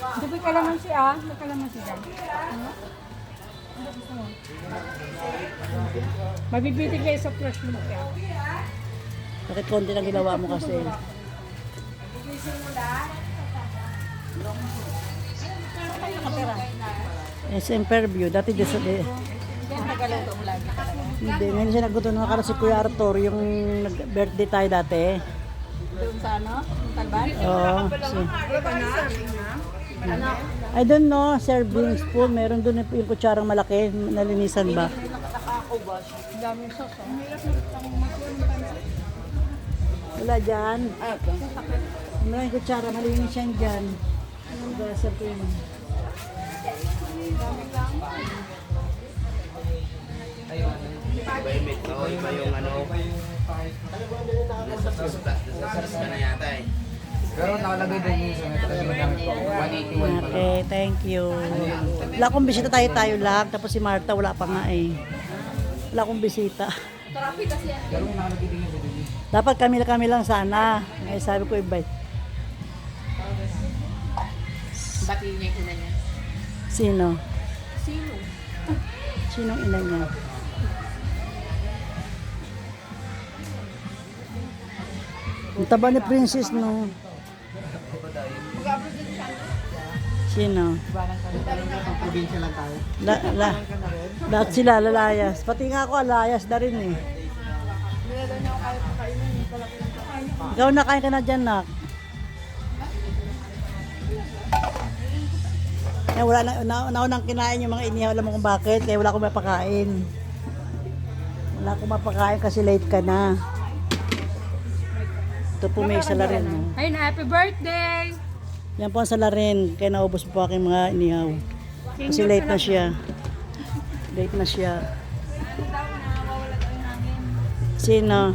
Hindi may kalamansi ah. May kalamansi ka. Ano gusto mo? Mabibitin kayo sa fresh mo kaya. Bakit konti lang ginawa mo kasi? SM Fairview, dati dito sa... Eh, lagi. hindi, ngayon siya nagbuto nung nakara si Kuya Arthur, yung nag-birthday tayo dati. Doon sa ano? Talban? Oo. si, I don't know, serving spoon, meron doon yung kutsarang malaki, nalinisan ba? Wala dyan. Ito. Maraming kutsara, malinis yan dyan. Gasar ko yun. Iba yung metro, iba yung ano. Nasa sas ka na yata eh. Pero nakalagay din yung sa nakalagay namin po. 181 pa lang. Okay, thank you. Wala akong bisita tayo tayo lang, tapos si Marta wala pa nga eh. Wala akong bisita. Pero nakalagay din yung sa. Dapat kami kami lang sana. Ngayon sabi ko invite. Batiin niya yung ina niya. Sino? Sino? Sinong ina niya? Ang taba ni Princess, no? Sino? Probinsya lang tayo. La, la, lahat sila lalayas. Pati nga ako alayas na rin eh. Ikaw nakain ka na dyan, nak. Eh, wala na, na, naunang kinain yung mga inihaw. Alam mo kung bakit? Kaya wala akong mapakain. Wala akong mapakain kasi late ka na. Ito po may salarin. No? Ayun, happy birthday! Yan po ang salarin. Kaya naubos po aking mga inihaw. Kasi late na siya. Late na siya. Sino?